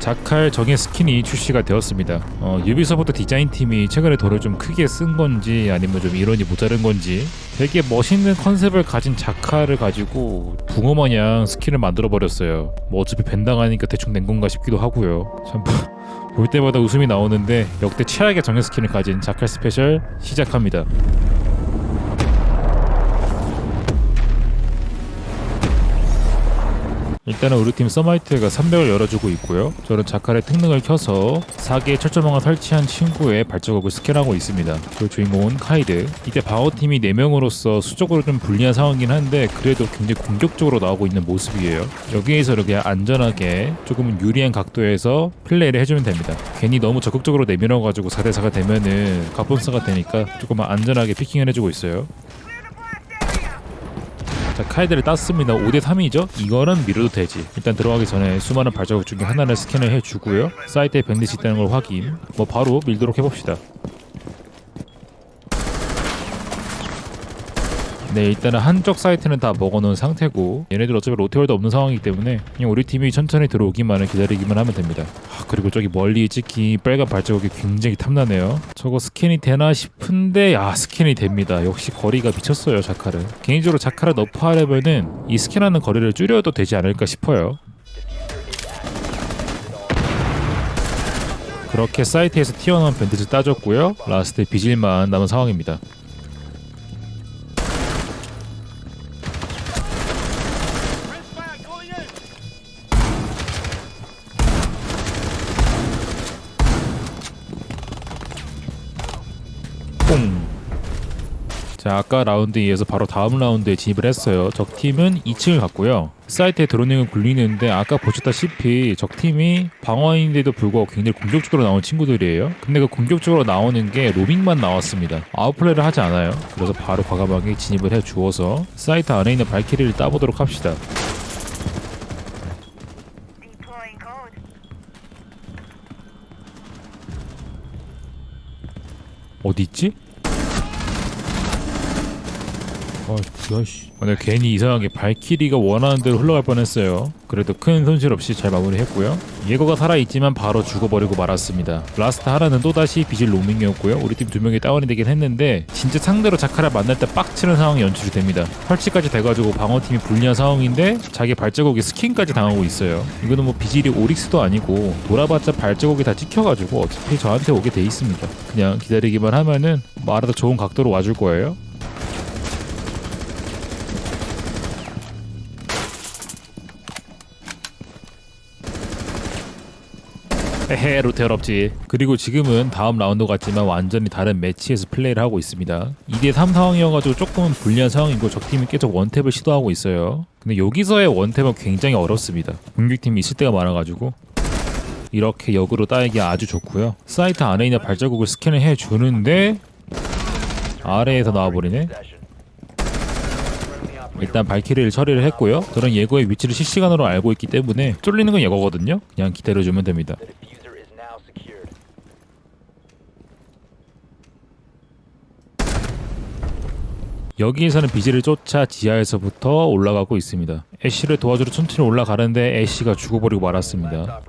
자칼 정예 스킨이 출시가 되었습니다. 어, 유비소프트 디자인팀이 최근에 돈을 좀 크게 쓴 건지 아니면 좀 이론이 모자른 건지 되게 멋있는 컨셉을 가진 자칼을 가지고 붕어 마냥 스킨을 만들어 버렸어요. 뭐 어차피 벤당하니까 대충 낸 건가 싶기도 하고요. 참 볼 때마다 웃음이 나오는데 역대 최악의 정예 스킨을 가진 자칼 스페셜 시작합니다. 일단은 우리 팀 서마이트가 300을 열어주고 있고요. 저는 자칼의 특능을 켜서 4개의 철조망을 설치한 친구의 발자국을 스캔하고 있습니다. 그 주인공은 카이드. 이때 방어팀이 4명으로서 수적으로 좀 불리한 상황이긴 한데 그래도 굉장히 공격적으로 나오고 있는 모습이에요. 여기에서 이렇게 안전하게 조금은 유리한 각도에서 플레이를 해주면 됩니다. 괜히 너무 적극적으로 내밀어가지고 4대4가 되면은 가본스가 되니까 조금만 안전하게 피킹을 해주고 있어요. 자 카이드를 땄습니다. 5대3이죠? 이거는 밀어도 되지. 일단 들어가기 전에 수많은 발자국 중에 하나를 스캔을 해주고요. 사이트에 밴딧이 있다는 걸 확인. 뭐 바로 밀도록 해봅시다 네 일단은 한쪽 사이트는 다 먹어놓은 상태고 얘네들 어차피 로테월도 없는 상황이기 때문에 그냥 우리 팀이 천천히 들어오기만을 기다리기만 하면 됩니다. 아, 그리고 저기 멀리 찍힌 빨간 발자국이 굉장히 탐나네요. 저거 스캔이 되나 싶은데 아 스캔이 됩니다. 역시 거리가 미쳤어요 자카는 개인적으로 자카를 너프하려면은 이 스캔하는 거리를 줄여도 되지 않을까 싶어요. 그렇게 사이트에서 튀어나온 밴드를 따줬고요. 라스트 비질만 남은 상황입니다 자 아까 라운드에 이어서 바로 다음 라운드에 진입을 했어요. 적 팀은 2층을 갔고요. 사이트에 드로닝을 굴리는데 아까 보셨다시피 적 팀이 방어인데도 불구하고 굉장히 공격적으로 나온 친구들이에요. 근데 그 공격적으로 나오는 게 로밍만 나왔습니다. 아웃플레이를 하지 않아요. 그래서 바로 과감하게 진입을 해 주어서 사이트 안에 있는 발키리를 따보도록 합시다. 어디 있지? 아, 야씨. 오늘 괜히 이상하게 발키리가 원하는 대로 흘러갈 뻔했어요. 그래도 큰 손실 없이 잘 마무리했고요. 예거가 살아있지만 바로 죽어버리고 말았습니다. 라스트 하나는 또다시 비질 로밍이었고요. 우리 팀 두 명이 다운이 되긴 했는데 진짜 상대로 자카를 만날 때 빡치는 상황이 연출이 됩니다. 설치까지 돼가지고 방어팀이 불리한 상황인데 자기 발자국에 스킨까지 당하고 있어요. 이거는 뭐 비질이 오릭스도 아니고 돌아봤자 발자국이 다 찍혀가지고 어차피 저한테 오게 돼 있습니다. 그냥 기다리기만 하면은 뭐 알아서 좋은 각도로 와줄 거예요. 헤헤 로테얼 없지. 그리고 지금은 다음 라운드 같지만 완전히 다른 매치에서 플레이를 하고 있습니다. 2대3 상황이어가지고 조금은 불리한 상황이고 적팀이 계속 원탭을 시도하고 있어요. 근데 여기서의 원탭은 굉장히 어렵습니다. 공격팀이 있을 때가 많아가지고. 이렇게 역으로 따이기 아주 좋고요. 사이트 안에 있는 발자국을 스캔을 해주는데 아래에서 나와버리네. 일단 발키리를 처리를 했고요. 저는 예거의 위치를 실시간으로 알고 있기 때문에 쫄리는 건 예거거든요. 그냥 기다려주면 됩니다 여기에서는 비지를 쫓아 지하에서부터 올라가고 있습니다. 애쉬를 도와주러 천천히 올라가는데 애쉬가 죽어버리고 말았습니다.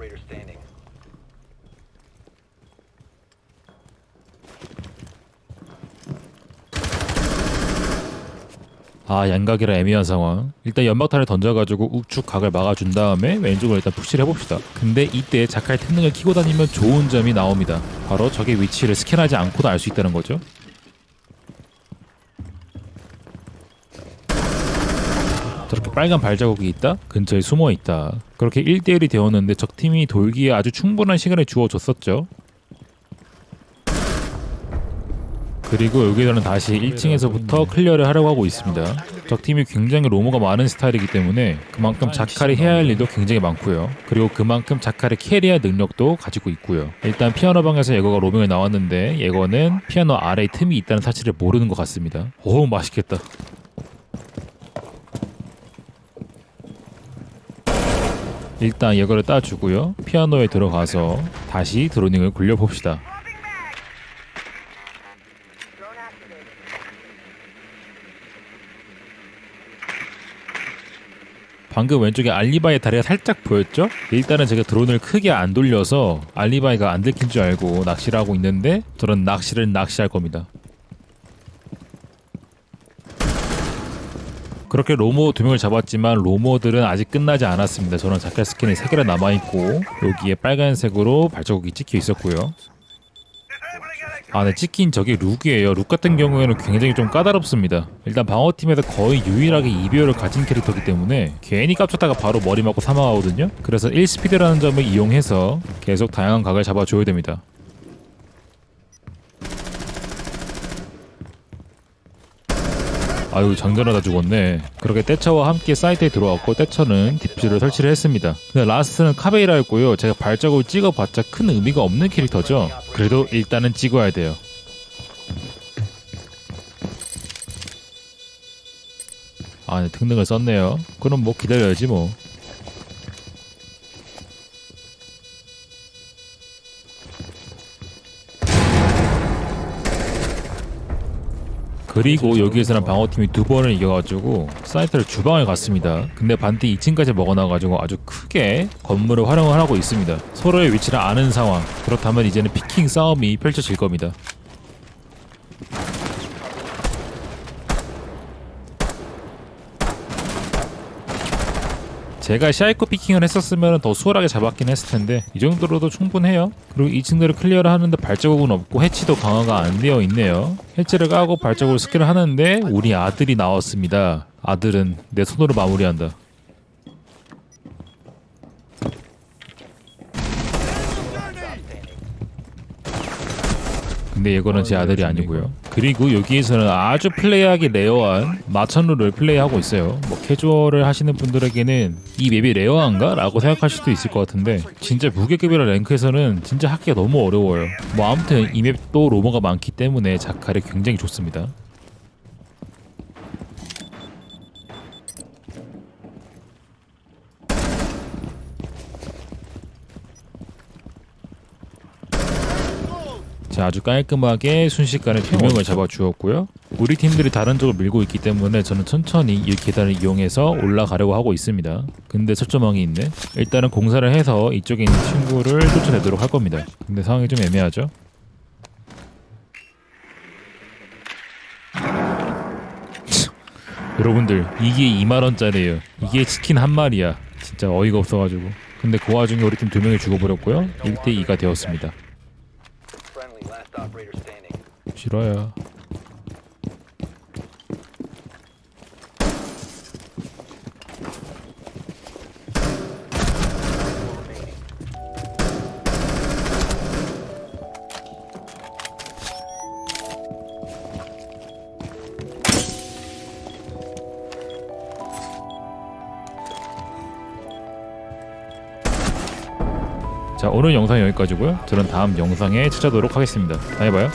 아 양각이라 애매한 상황. 일단 연막탄을 던져가지고 우측 각을 막아준 다음에 왼쪽으로 일단 푸시를 해봅시다. 근데 이때 자칼 특능을 키고 다니면 좋은 점이 나옵니다. 바로 적의 위치를 스캔하지 않고도 알 수 있다는 거죠. 저렇게 빨간 발자국이 있다? 근처에 숨어 있다. 그렇게 1대1이 되었는데 적팀이 돌기에 아주 충분한 시간을 주어줬었죠. 그리고 여기서는 다시 1층에서부터 클리어를 하려고 하고 있습니다. 적팀이 굉장히 로모가 많은 스타일이기 때문에 그만큼 자칼이 해야 할 일도 굉장히 많고요. 그리고 그만큼 자칼의 캐리할 능력도 가지고 있고요. 일단 피아노 방에서 예거가 로밍을 나왔는데 예거는 피아노 아래에 틈이 있다는 사실을 모르는 것 같습니다. 오 맛있겠다. 일단 예거를 따주고요. 피아노에 들어가서 다시 드로닝을 굴려봅시다. Drone activated. 10 방금 왼쪽에 알리바이 다리가 살짝 보였죠? 일단은 제가 드론을 크게 안 돌려서 알리바이가 안 들킨 줄 알고 낚시를 하고 있는데 저런 낚시를 낚시할 겁니다. 그렇게 로모 두 명을 잡았지만 로모들은 아직 끝나지 않았습니다. 저는 자켓 스킨이 세 개나 남아 있고 여기에 빨간색으로 발자국이 찍혀 있었고요. 아, 네, 찍힌 저게 룩이에요. 룩 같은 경우에는 굉장히 좀 까다롭습니다. 일단 방어팀에서 거의 유일하게 이별을 가진 캐릭터이기 때문에 괜히 깝쳤다가 바로 머리 맞고 사망하거든요. 그래서 1스피드라는 점을 이용해서 계속 다양한 각을 잡아줘야 됩니다. 아유 장전하다 죽었네. 그렇게 떼처와 함께 사이트에 들어왔고 떼처는 딥즈를 설치를 했습니다. 근데 라스트는 카베이라였고요. 제가 발자국을 찍어봤자 큰 의미가 없는 캐릭터죠. 그래도 일단은 찍어야 돼요. 아 네, 등등을 썼네요. 그럼 뭐 기다려야지 뭐 그리고 여기에서는 방어팀이 두 번을 이겨가지고 사이트를 주방을 갔습니다. 근데 반대 2층까지 먹어놔가지고 아주 크게 건물을 활용을 하고 있습니다. 서로의 위치를 아는 상황. 그렇다면 이제는 피킹 싸움이 펼쳐질 겁니다. 제가 샤이코 피킹을 했었으면 더 수월하게 잡았긴 했을 텐데 이 정도로도 충분해요. 그리고 2층들을 클리어를 하는데 발자국은 없고 해치도 강화가 안 되어 있네요. 해치를 까고 발자국을 스킬을 하는데 우리 아들이 나왔습니다. 아들은 내 손으로 마무리한다. 근데 이거는 제 아들이 아니고요. 그리고 여기에서는 아주 플레이하기 레어한 마천루를 플레이하고 있어요. 뭐 캐주얼을 하시는 분들에게는 이 맵이 레어한가? 라고 생각할 수도 있을 것 같은데 진짜 무게급이라 랭크에서는 진짜 하기가 너무 어려워요. 뭐 아무튼 이 맵도 로머가 많기 때문에 자칼이 굉장히 좋습니다. 자 아주 깔끔하게 순식간에 두 명을 잡아주었고요. 우리 팀들이 다른 쪽을 밀고 있기 때문에 저는 천천히 이 계단을 이용해서 올라가려고 하고 있습니다. 근데 철조망이 있네. 일단은 공사를 해서 이쪽에 있는 친구를 쫓아내도록 할 겁니다. 근데 상황이 좀 애매하죠? 여러분들 이게 2만 원짜리예요. 이게 치킨 한 마리야. 진짜 어이가 없어가지고. 근데 그 와중에 우리 팀 두 명이 죽어버렸고요. 1대 2가 되었습니다. 싫어요. 자 오늘 영상 여기까지고요. 저는 다음 영상에 찾아오도록 하겠습니다. 다음에 봐요.